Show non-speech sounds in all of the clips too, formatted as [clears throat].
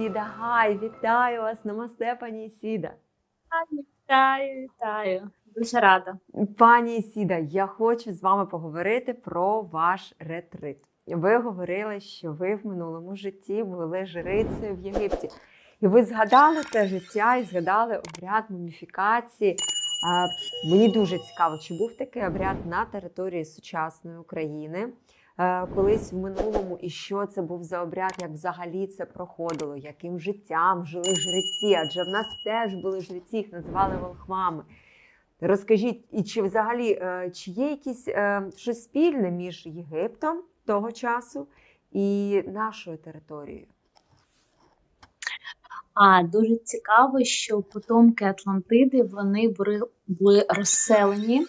Сіда. Гай, вітаю вас, намасте, пані Сіда. Вітаю, вітаю. Дуже рада. Пані Сіда, я хочу з вами поговорити про ваш ретрит. Ви говорили, що ви в минулому житті були жрицею в Єгипті. І ви згадали те життя і згадали обряд муміфікації. Мені дуже цікаво, чи був такий обряд на території сучасної України колись в минулому, і що це був за обряд, як взагалі це проходило, яким життям жили жреці? Адже в нас теж були жреці, їх називали волхвами. Розкажіть, і чи взагалі е, чи є якісь е, щось спільне між Єгиптом того часу і нашою територією? А дуже цікаво, що потомки Атлантиди вони були розселені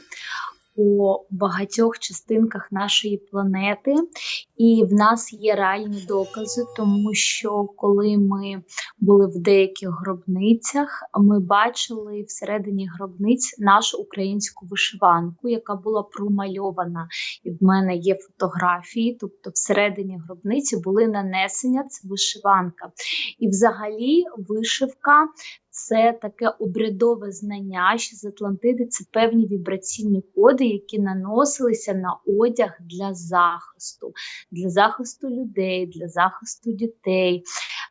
по багатьох частинках нашої планети, і в нас є реальні докази, тому що коли ми були в деяких гробницях, ми бачили всередині гробниць нашу українську вишиванку, яка була промальована. І в мене є фотографії, тобто всередині гробниці були нанесення це вишиванка. І взагалі вишивка це таке обрядове знання, що з Атлантиди це певні вібраційні коди, які наносилися на одяг для захисту, для захисту людей, для захисту дітей,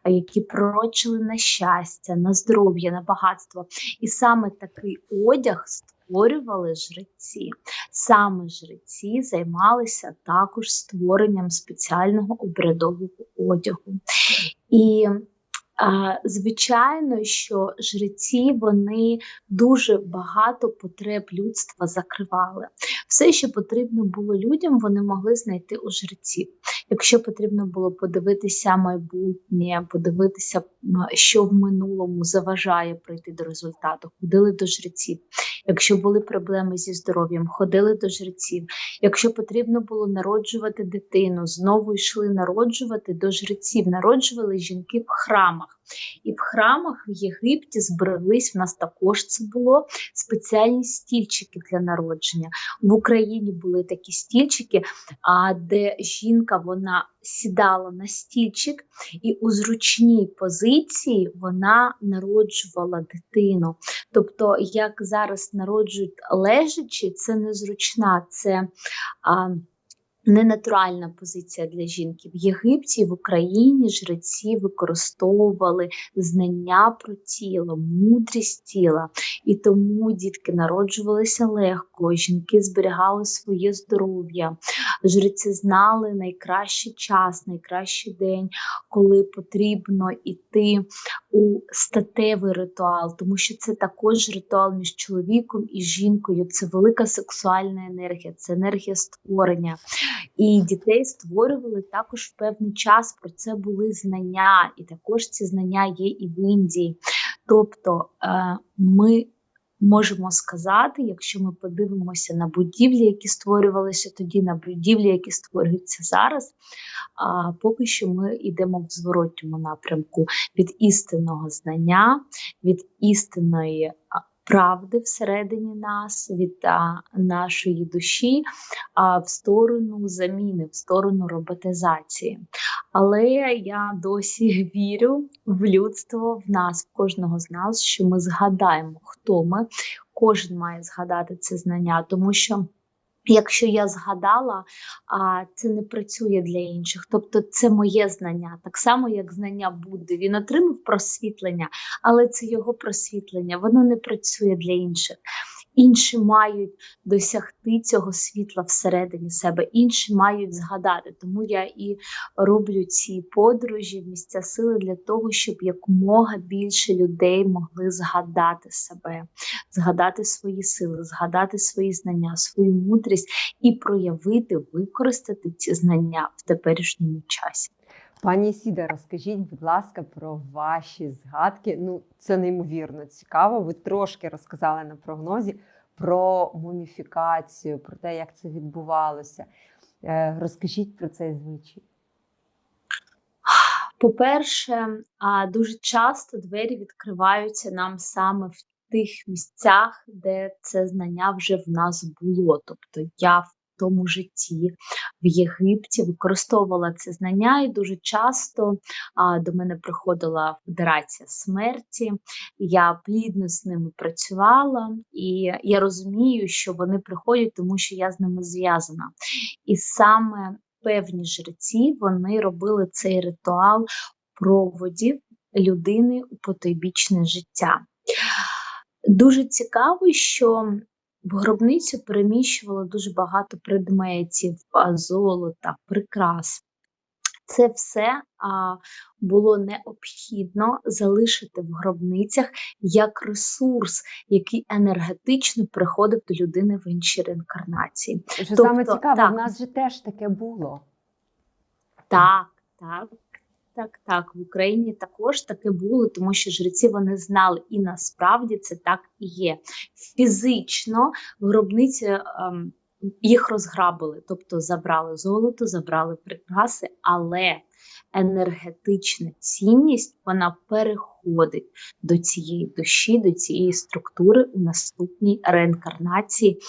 які пророчили на щастя, на здоров'я, на багатство. І саме такий одяг створювали жреці. Саме жреці займалися також створенням спеціального обрядового одягу. І Звичайно, що жреці вони дуже багато потреб людства закривали. Все, що потрібно було людям, вони могли знайти у жреців. Якщо потрібно було подивитися майбутнє, подивитися, що в минулому заважає прийти до результату, ходили до жреців. Якщо були проблеми зі здоров'ям, ходили до жреців. Якщо потрібно було народжувати дитину, знову йшли народжувати до жреців, народжували жінки в храмах. І в храмах в Єгипті збереглись в нас також це було спеціальні стільчики для народження. В Україні були такі стільчики, де жінка вона сідала на стільчик, і у зручній позиції вона народжувала дитину. Тобто, як зараз народжують лежачи, це незручна, це. А, ненатуральна позиція для жінки. В Єгипті в Україні жреці використовували знання про тіло, мудрість тіла, і тому дітки народжувалися легко, жінки зберігали своє здоров'я, жреці знали найкращий час, найкращий день, коли потрібно йти у статевий ритуал, тому що це також ритуал між чоловіком і жінкою. Це велика сексуальна енергія, це енергія створення. І дітей створювали також в певний час. Про це були знання, і також ці знання є і в Індії. Тобто е, ми можемо сказати, якщо ми подивимося на будівлі, які створювалися тоді, на будівлі, які створюються зараз, поки що ми йдемо в зворотньому напрямку від істинного знання, від істинної правди всередині нас, від а, нашої душі, а в сторону заміни, в сторону роботизації. Але я досі [laughs] вірю в людство, в нас, в кожного з нас, що ми згадаємо, хто ми. Кожен має згадати це знання, тому що. Якщо я згадала, це не працює для інших. Тобто це моє знання, так само, як знання Будди. Він отримав просвітлення, але це його просвітлення, воно не працює для інших інші мають досягти цього світла всередині себе, інші мають згадати. Тому я і роблю ці подорожі в місця сили для того, щоб якомога більше людей могли згадати себе, згадати свої сили, згадати свої знання, свою мудрість і проявити, використати ці знання в теперішньому часі. Пані Сіда, розкажіть, будь ласка, про ваші згадки. Ну, це неймовірно цікаво. Ви трошки розказали на прогнозі про муміфікацію, про те, як це відбувалося. Е, розкажіть про цей звичай. По-перше, дуже часто двері відкриваються нам саме в тих місцях, де це знання вже в нас було. Тобто я тому житті в Єгипті, використовувала це знання, і дуже часто а, до мене приходила Федерація смерті. Я плідно з ними працювала, і я розумію, що вони приходять, тому що я з ними зв'язана. І саме певні жреці вони робили цей ритуал проводів людини у потойбічне життя. Дуже цікаво, що в гробницю переміщувало дуже багато предметів, золота, прикрас. Це все а, було необхідно залишити в гробницях як ресурс, який енергетично приходив до людини в іншій реінкарнації. Що Тобто, саме цікаве, так. в нас же теж таке було. Так, так. Так, так, в Україні також таке було, тому що жреці вони знали, і насправді це так і є. Фізично гробниці ем, їх розграбили, тобто забрали золото, забрали прикраси, але енергетична цінність вона переходить до цієї душі, до цієї структури у наступній реінкарнації.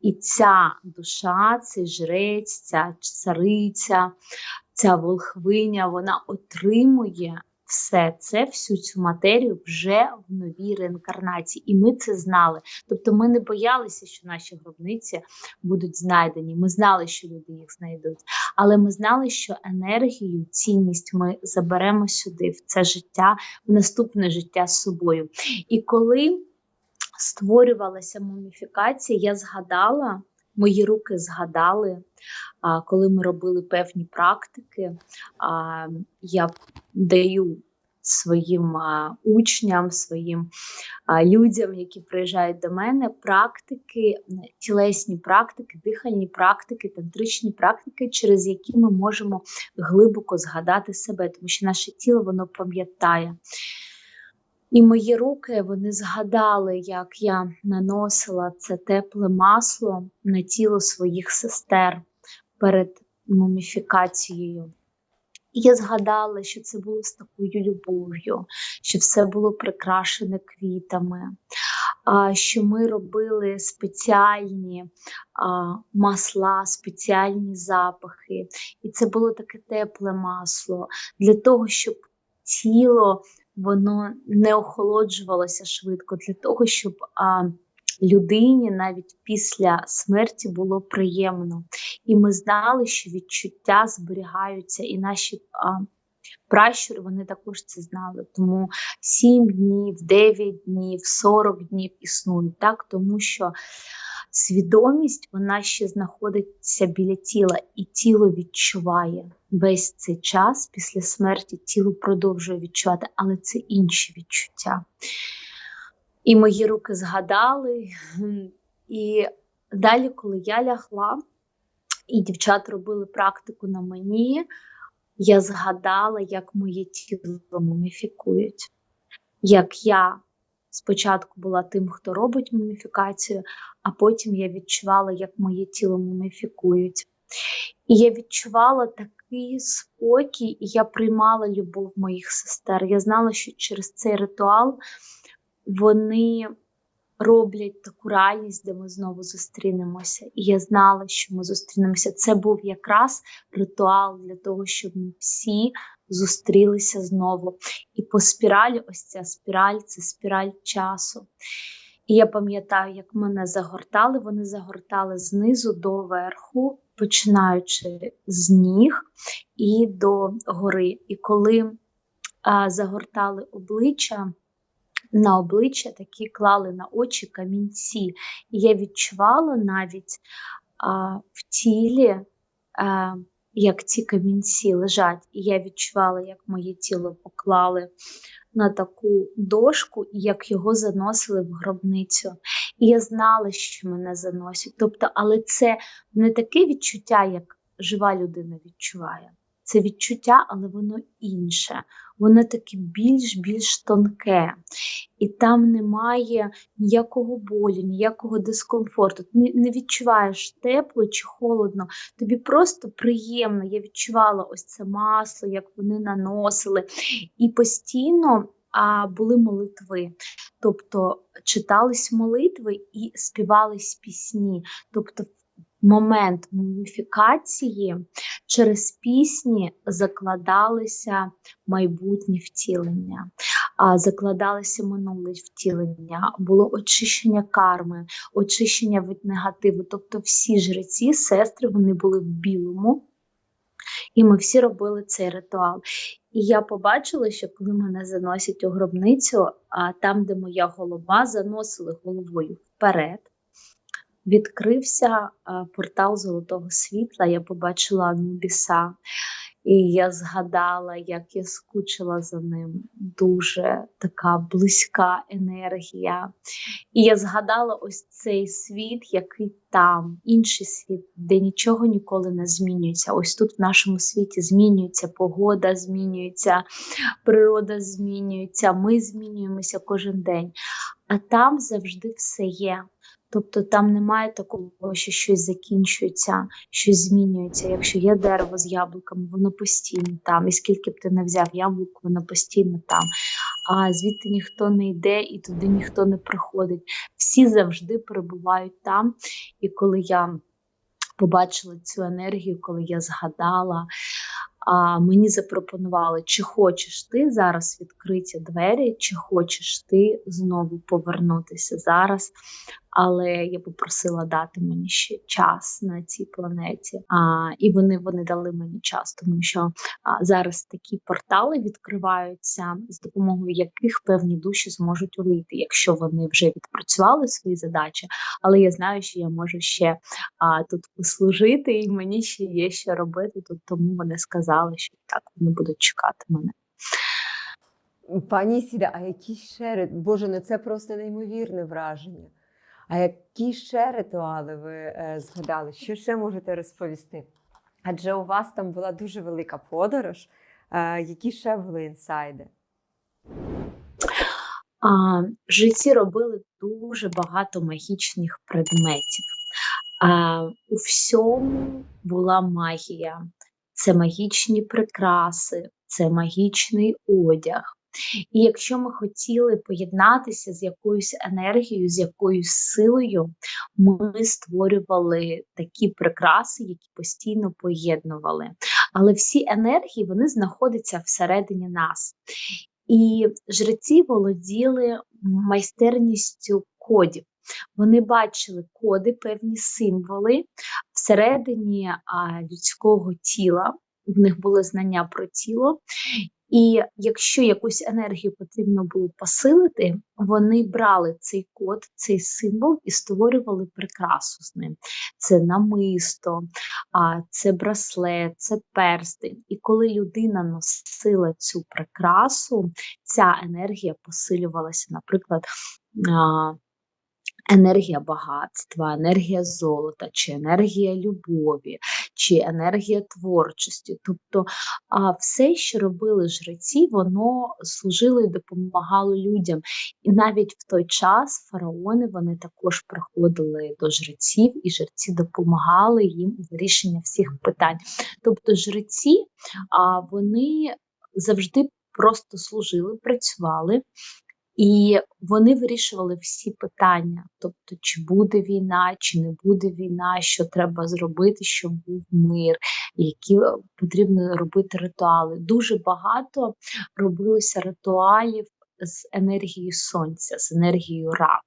І ця душа, цей жрець, ця цариця, ця волхвиня, вона отримує все це, всю цю матерію вже в новій реінкарнації. І ми це знали. Тобто ми не боялися, що наші гробниці будуть знайдені. Ми знали, що люди їх знайдуть. Але ми знали, що енергію, цінність ми заберемо сюди, в це життя, в наступне життя з собою. І коли створювалася муміфікація, я згадала, мої руки згадали, коли ми робили певні практики, я даю своїм учням, своїм людям, які приїжджають до мене, практики, тілесні практики, дихальні практики, тантричні практики, через які ми можемо глибоко згадати себе, тому що наше тіло воно пам'ятає. І мої руки вони згадали, як я наносила це тепле масло на тіло своїх сестер перед муміфікацією. Я згадала, що це було з такою любов'ю, що все було прикрашене квітами, що ми робили спеціальні масла, спеціальні запахи. І це було таке тепле масло для того, щоб тіло воно не охолоджувалося швидко, для того, щоб а, людині навіть після смерті було приємно. І ми знали, що відчуття зберігаються, і наші а, пращури вони також це знали. Тому 7 днів, 9 днів, 40 днів існують, так? тому що свідомість вона ще знаходиться біля тіла, і тіло відчуває весь цей час після смерті тіло продовжує відчувати, але це інші відчуття. І мої руки згадали. І далі, коли я лягла, і дівчата робили практику на мені, я згадала, як моє тіло муміфікують. Як я спочатку була тим, хто робить муміфікацію, а потім я відчувала, як моє тіло муміфікують. І я відчувала такий спокій, і я приймала любов моїх сестер. Я знала, що через цей ритуал вони роблять таку реальність, де ми знову зустрінемося. І я знала, що ми зустрінемося. Це був якраз ритуал для того, щоб ми всі зустрілися знову. І по спіралі, ось ця спіраль це спіраль часу. І я пам'ятаю, як мене загортали, вони загортали знизу до верху, починаючи з ніг і до гори. І коли а, загортали обличчя, на обличчя такі клали на очі камінці. І я відчувала навіть а, в тілі, як ці камінці лежать, і я відчувала, як моє тіло поклали на таку дошку, і як його заносили в гробницю. І я знала, що мене заносять. Тобто, але це не таке відчуття, як жива людина відчуває. Це відчуття, але воно інше, воно таке більш-більш тонке. І там немає ніякого болю, ніякого дискомфорту. Ти не- відчуваєш тепло чи холодно. Тобі просто приємно. Я відчувала ось це масло, як вони наносили. І постійно а, були молитви. Тобто читались молитви і співались пісні. Тобто момент муміфікації через пісні закладалися майбутні втілення, закладалися минуле втілення, було очищення карми, очищення від негативу. Тобто всі жреці, сестри, вони були в білому, і ми всі робили цей ритуал. І я побачила, що коли мене заносять у гробницю, а там, де моя голова, заносили головою вперед. Відкрився портал золотого світла, я побачила Анубіса, і я згадала, як я скучила за ним. Дуже така близька енергія. І я згадала ось цей світ, який там, інший світ, де нічого ніколи не змінюється. Ось тут в нашому світі змінюється погода, змінюється, природа змінюється, ми змінюємося кожен день. А там завжди все є. Тобто там немає такого, що щось закінчується, щось змінюється. Якщо є дерево з яблуками, воно постійно там. І скільки б ти не взяв яблук, воно постійно там. А звідти ніхто не йде і туди ніхто не приходить. Всі завжди перебувають там. І коли я побачила цю енергію, коли я згадала, а мені запропонували, чи хочеш ти зараз відкриті двері, чи хочеш ти знову повернутися зараз. Але я попросила дати мені ще час на цій планеті. А, І вони вони дали мені час, тому що а, зараз такі портали відкриваються, з допомогою яких певні душі зможуть вийти, якщо вони вже відпрацювали свої задачі. Але я знаю, що я можу ще а, тут послужити, і мені ще є що робити. Тут тому вони сказали, що так вони будуть чекати мене. Пані Сіда, а які ще Боже, ну це просто неймовірне враження. А які ще ритуали ви е, згадали? Що ще можете розповісти? Адже у вас там була дуже велика подорож. Е, які ще були інсайди? А, житті робили дуже багато магічних предметів. А, у всьому була магія. Це магічні прикраси, це магічний одяг. І якщо ми хотіли поєднатися з якоюсь енергією, з якоюсь силою, ми створювали такі прикраси, які постійно поєднували. Але всі енергії вони знаходяться всередині нас. І жреці володіли майстерністю кодів. Вони бачили коди, певні символи всередині людського тіла. В них були знання про тіло. І якщо якусь енергію потрібно було посилити, вони брали цей код, цей символ і створювали прикрасу з ним. Це намисто, це браслет, це перстень. І коли людина носила цю прикрасу, ця енергія посилювалася, наприклад. Енергія багатства, енергія золота, чи енергія любові, чи енергія творчості. Тобто а, все, що робили жреці, воно служило і допомагало людям. І навіть в той час фараони вони також приходили до жреців, і жреці допомагали їм у вирішенні всіх питань. Тобто, жреці а, вони завжди просто служили, працювали. І вони вирішували всі питання, тобто, чи буде війна, чи не буде війна, що треба зробити, щоб був мир, які е, потрібно робити ритуали. Дуже багато робилося ритуалів з енергією сонця, з енергією Ра.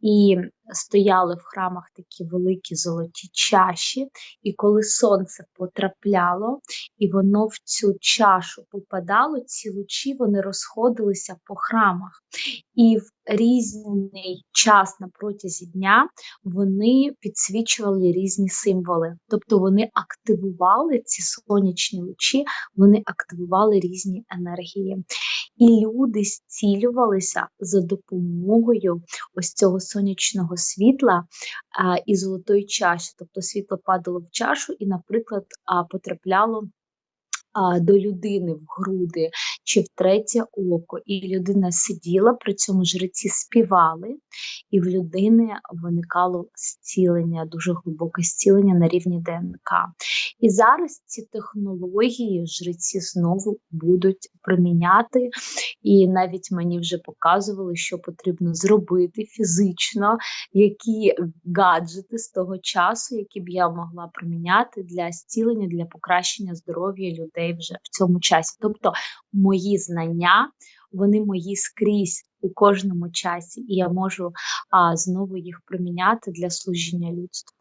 І стояли в храмах такі великі золоті чаші, і коли сонце потрапляло, і воно в цю чашу попадало, ці лучі вони розходилися по храмах. І в різний час на протязі дня вони підсвічували різні символи. Тобто вони активували ці сонячні лучі, вони активували різні енергії. І люди зцілювалися за допомогою ось цього сонячного світла а, і золотої чаші. Тобто світло падало в чашу і, наприклад, а, потрапляло до людини в груди, чи в третє око. І людина сиділа, при цьому жреці співали, і в людини виникало зцілення, дуже глибоке зцілення на рівні ДНК. І зараз ці технології жреці знову будуть приміняти. І навіть мені вже показували, що потрібно зробити фізично, які гаджети з того часу, які б я могла приміняти для зцілення, для покращення здоров'я людей вже в цьому часі. Тобто мої знання, вони мої скрізь у кожному часі, і я можу а, знову їх приміняти для служіння людству.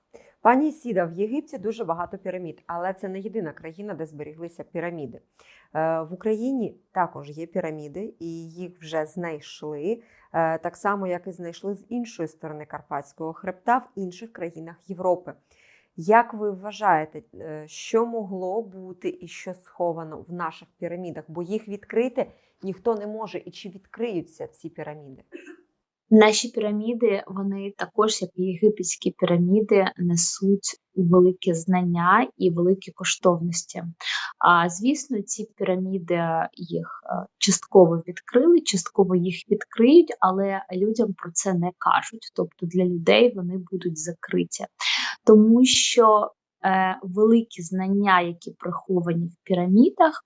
Пані Сіда, в Єгипті дуже багато пірамід, але це не єдина країна, де зберіглися піраміди. Е, В Україні також є піраміди, і їх вже знайшли, е, так само, як і знайшли з іншої сторони Карпатського хребта в інших країнах Європи. Як ви вважаєте, е, що могло бути і що сховано в наших пірамідах? Бо їх відкрити ніхто не може, і чи відкриються ці піраміди? Наші піраміди, вони також, як і єгипетські піраміди, несуть великі знання і великі коштовності. А звісно, ці піраміди їх е, частково відкрили, частково їх відкриють, але людям про це не кажуть. Тобто для людей вони будуть закриті, тому що е, великі знання, які приховані в пірамідах,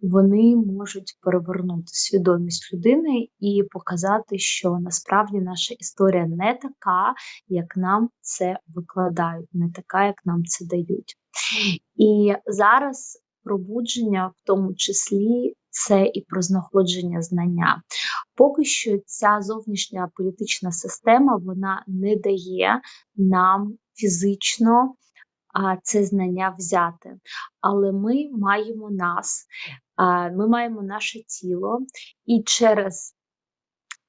вони можуть перевернути свідомість людини і показати, що насправді наша історія не така, як нам це викладають, не така, як нам це дають. І зараз пробудження, в тому числі, це і про знаходження знання. Поки що ця зовнішня політична система вона не дає нам фізично це знання взяти. Але ми маємо нас, ми маємо наше тіло, і через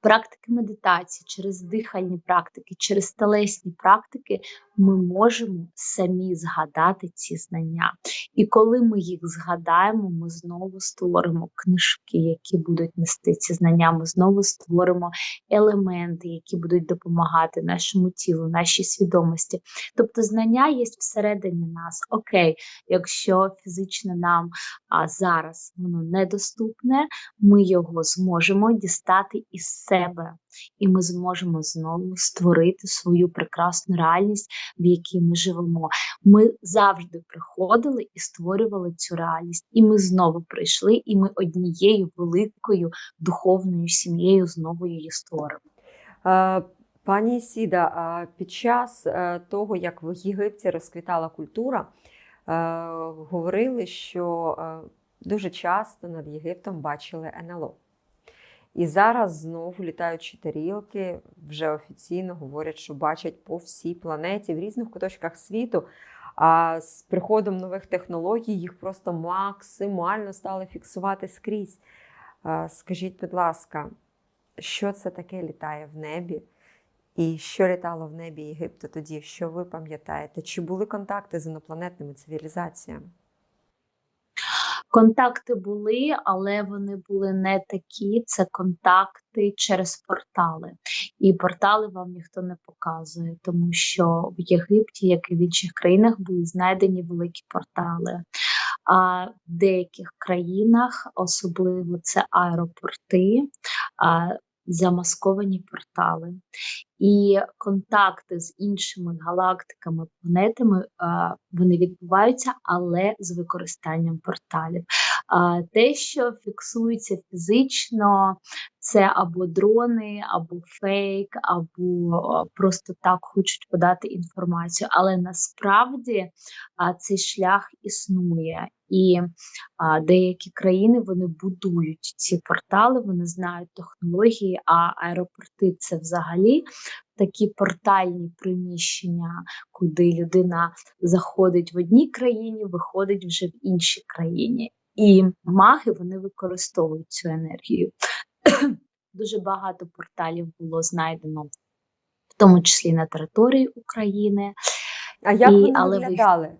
практики медитації, через дихальні практики, через телесні практики ми можемо самі згадати ці знання. І коли ми їх згадаємо, ми знову створимо книжки, які будуть нести ці знання. Ми знову створимо елементи, які будуть допомагати нашому тілу, нашій свідомості. Тобто, знання є всередині нас. Окей, якщо фізично нам а, зараз воно недоступне, ми його зможемо дістати із себе, і ми зможемо знову створити свою прекрасну реальність, в якій ми живемо. Ми завжди приходили і створювали цю реальність, і ми знову прийшли, і ми однією великою духовною сім'єю знову її створимо. Е, Пані Сіда, а під час е, того, як в Єгипті розквітала культура, е, говорили, що е, дуже часто над Єгиптом бачили НЛО. І зараз знову літаючі тарілки вже офіційно говорять, що бачать по всій планеті в різних куточках світу. А з приходом нових технологій їх просто максимально стали фіксувати скрізь. Скажіть, будь ласка, що це таке літає в небі? І що літало в небі Єгипту тоді? Що ви пам'ятаєте? Чи були контакти з інопланетними цивілізаціями? Контакти були, але вони були не такі. Це контакти через портали. І портали вам ніхто не показує, тому що в Єгипті, як і в інших країнах, були знайдені великі портали. А в деяких країнах, особливо це аеропорти, а, замасковані портали. І контакти з іншими галактиками, планетами вони відбуваються, але з використанням порталів. Те, що фіксується фізично, це або дрони, або фейк, або просто так хочуть подати інформацію. Але насправді цей шлях існує. І а, деякі країни вони будують ці портали, вони знають технології, а аеропорти це взагалі такі портальні приміщення, куди людина заходить в одній країні, виходить вже в іншій країні. І маги вони використовують цю енергію. [clears throat] Дуже багато порталів було знайдено, в тому числі на території України. А як І- вони але виглядали?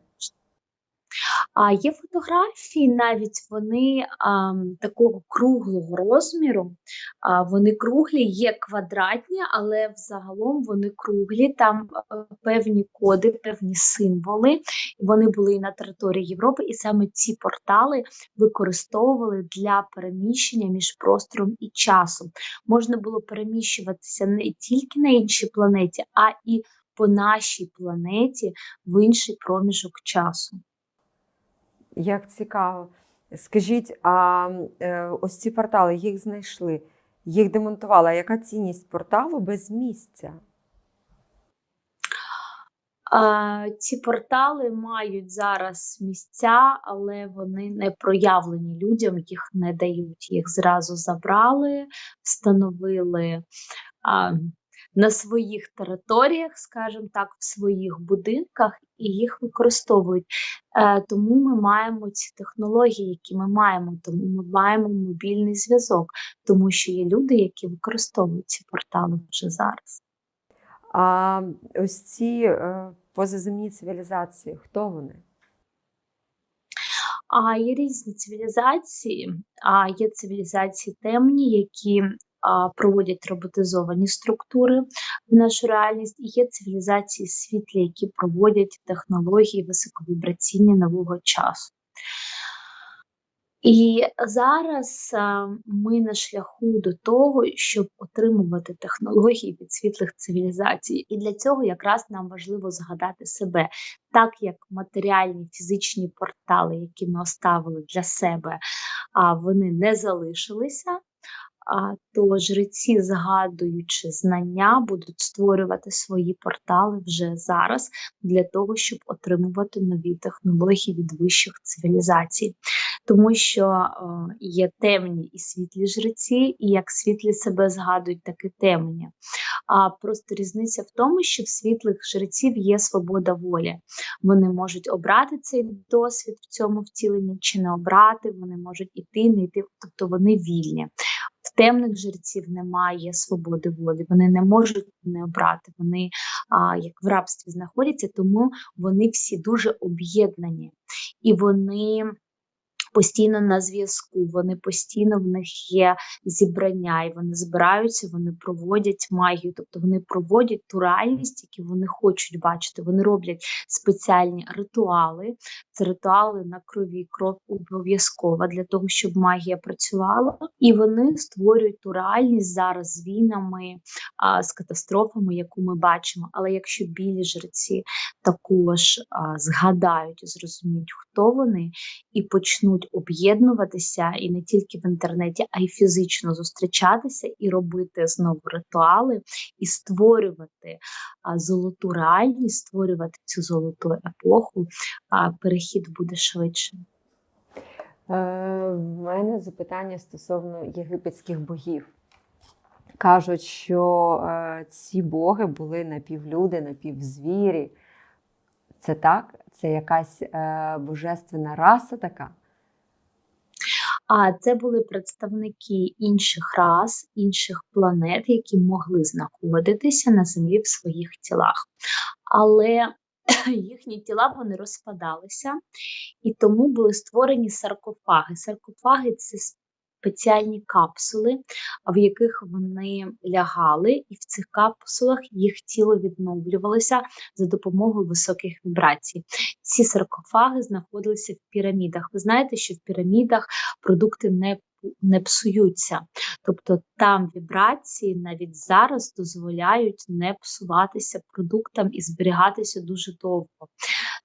А є фотографії, навіть вони а, такого круглого розміру. А, вони круглі, є квадратні, але взагалом вони круглі. Там е, певні коди, певні символи. Вони були і на території Європи, і саме ці портали використовували для переміщення між простором і часом. Можна було переміщуватися не тільки на іншій планеті, а і по нашій планеті в інший проміжок часу. Як цікаво. Скажіть, а е, ось ці портали їх знайшли, їх демонтували. Яка цінність порталу без місця? Ці портали мають зараз місця, але вони не проявлені людям, їх не дають. Їх зразу забрали, встановили на своїх територіях, скажімо так, в своїх будинках, і їх використовують. Е, тому ми маємо ці технології, які ми маємо, тому ми маємо мобільний зв'язок, тому що є люди, які використовують ці портали вже зараз. А ось ці е, позаземні цивілізації, хто вони? А є різні цивілізації, а є цивілізації темні, які проводять роботизовані структури в нашу реальність, і є цивілізації світлі, які проводять технології високовібраційні нового часу. І зараз ми на шляху до того, щоб отримувати технології від світлих цивілізацій. І для цього якраз нам важливо згадати себе, так як матеріальні фізичні портали, які ми оставили для себе, вони не залишилися. То жреці, згадуючи знання, будуть створювати свої портали вже зараз для того, щоб отримувати нові технології від вищих цивілізацій тому що е, є темні і світлі жреці, і як світлі себе згадують, так і темні. А просто різниця в тому, що в світлих жреців є свобода волі. Вони можуть обрати цей досвід в цьому втіленні чи не обрати, вони можуть іти, не йти, тобто вони вільні. Темних жерців немає свободи волі, вони не можуть не обрати, вони а, як в рабстві знаходяться, тому вони всі дуже об'єднані. І вони постійно на зв'язку, вони постійно в них є зібрання, і вони збираються, вони проводять магію, тобто вони проводять ту реальність, яку вони хочуть бачити. Вони роблять спеціальні ритуали. Це ритуали на крові, кров обов'язкова для того, щоб магія працювала, і вони створюють ту реальність зараз з війнами, а, з катастрофами, яку ми бачимо. Але якщо білі жреці також а, згадають і зрозуміють, хто вони, і почнуть об'єднуватися і не тільки в інтернеті, а й фізично зустрічатися і робити знову ритуали, і створювати а, золоту реальність, створювати цю золоту епоху, а перехід буде швидше. Е, в мене запитання стосовно єгипетських богів. Кажуть, що е, ці боги були напівлюди, напівзвірі. Це так? Це якась е, божественна раса така? А це були представники інших рас, інших планет, які могли знаходитися на землі в своїх тілах. Але [clears throat] їхні тіла вони розпадалися, і тому були створені саркофаги. Саркофаги це спеціальні капсули, в яких вони лягали, і в цих капсулах їх тіло відновлювалося за допомогою високих вібрацій. Ці саркофаги знаходилися в пірамідах. Ви знаєте, що в пірамідах продукти не не псуються, тобто там вібрації навіть зараз дозволяють не псуватися продуктам і зберігатися дуже довго.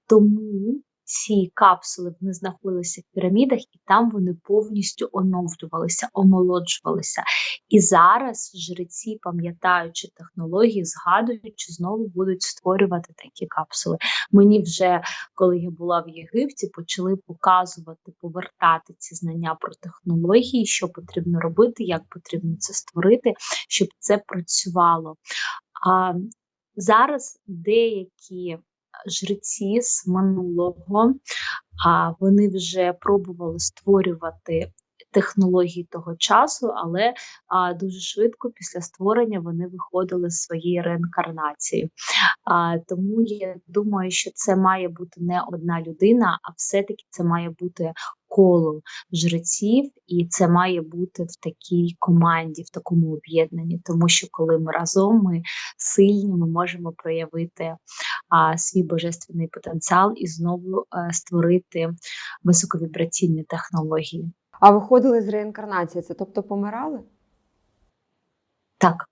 Тому ці капсули вони знаходилися в пірамідах, і там вони повністю оновлювалися, омолоджувалися. І зараз жреці, пам'ятаючи технології, згадуючи, знову будуть створювати такі капсули. Мені вже, коли я була в Єгипті, почали показувати, повертати ці знання про технології, що потрібно робити, як потрібно це створити, щоб це працювало. А зараз деякі жреці з минулого, а вони вже пробували створювати технологій того часу, але а, дуже швидко після створення вони виходили з своєї реінкарнації. А, тому я думаю, що це має бути не одна людина, а все-таки це має бути коло жреців, і це має бути в такій команді, в такому об'єднанні. Тому що коли ми разом, ми сильні, ми можемо проявити а, свій божественний потенціал і знову е, створити високовібраційні технології. А виходили з реінкарнації, це тобто помирали? Так.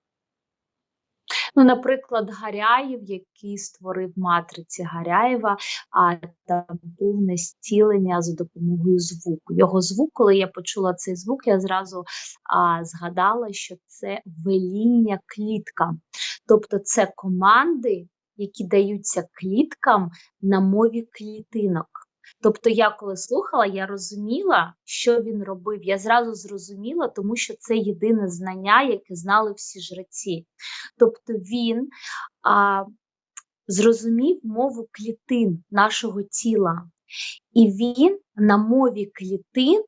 Ну, наприклад, Гаряєв, який створив матриці Гаряєва, а там повне зцілення за допомогою звуку. Його звук, коли я почула цей звук, я зразу а, згадала, що це веління кліткам. Тобто це команди, які даються кліткам на мові клітинок. Тобто, я коли слухала, я розуміла, що він робив. Я зразу зрозуміла, тому що це єдине знання, яке знали всі жреці. Тобто він а, зрозумів мову клітин нашого тіла, і він на мові клітин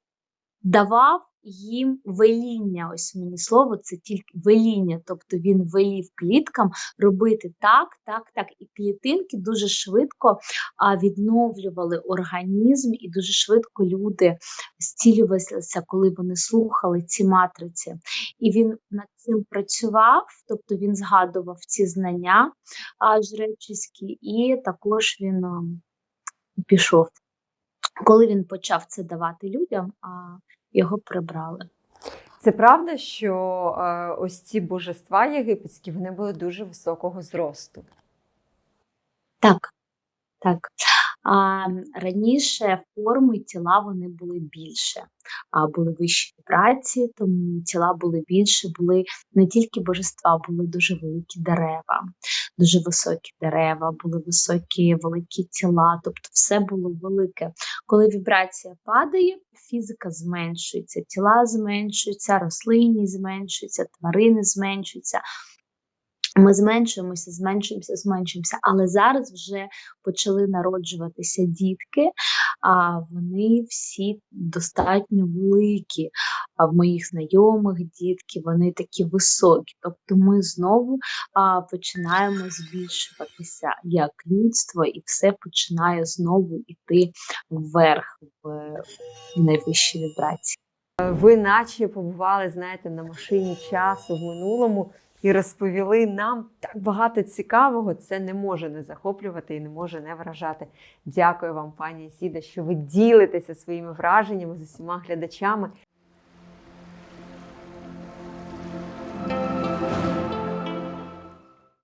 давав їм веління. Ось мені слово, це тільки веління. Тобто він велів кліткам робити так, так, так. І клітинки дуже швидко відновлювали організм, і дуже швидко люди зцілювалися, коли вони слухали ці матриці. І він над цим працював, тобто він згадував ці знання а, жречеські, і також він пішов. Коли він почав це давати людям, його прибрали. Це правда, що е, ось ці божества єгипетські вони були дуже високого зросту. Так, так. А, раніше форми тіла вони були більше, а були вищі вібрації, тому тіла були більше, були не тільки божества, були дуже великі дерева, дуже високі дерева, були високі великі тіла, тобто все було велике. Коли вібрація падає, фізика зменшується, тіла зменшуються, рослинність зменшується, тварини зменшуються. Ми зменшуємося, зменшуємося, зменшуємося, але зараз вже почали народжуватися дітки, а вони всі достатньо великі. А в моїх знайомих дітки вони такі високі. Тобто ми знову а, починаємо збільшуватися як людство, і все починає знову йти вверх в найвищі вібрації. Ви наче побували, знаєте, на машині часу в минулому і розповіли нам так багато цікавого. Це не може не захоплювати і не може не вражати. Дякую вам, пані Сіда, що ви ділитеся своїми враженнями з усіма глядачами.